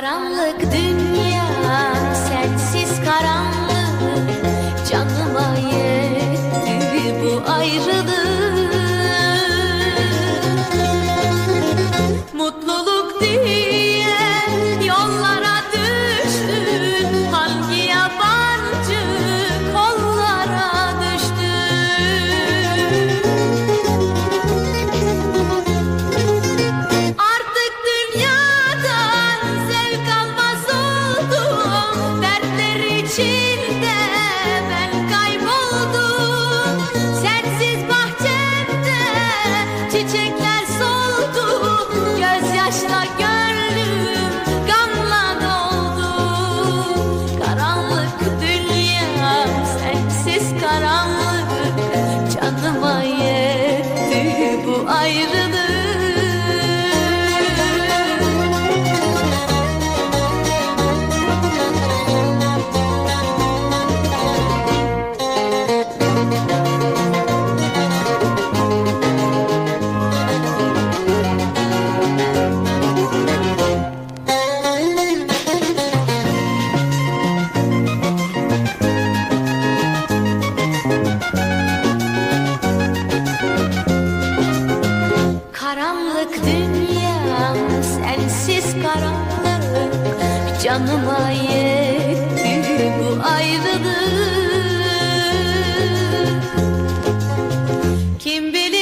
karanlık dünya sensiz karanlık canıma yetti bu ayrılık. Mutluluk değil. dünya sensiz karanlık Canıma yetti bu ayrılık. Kim bilir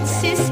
it's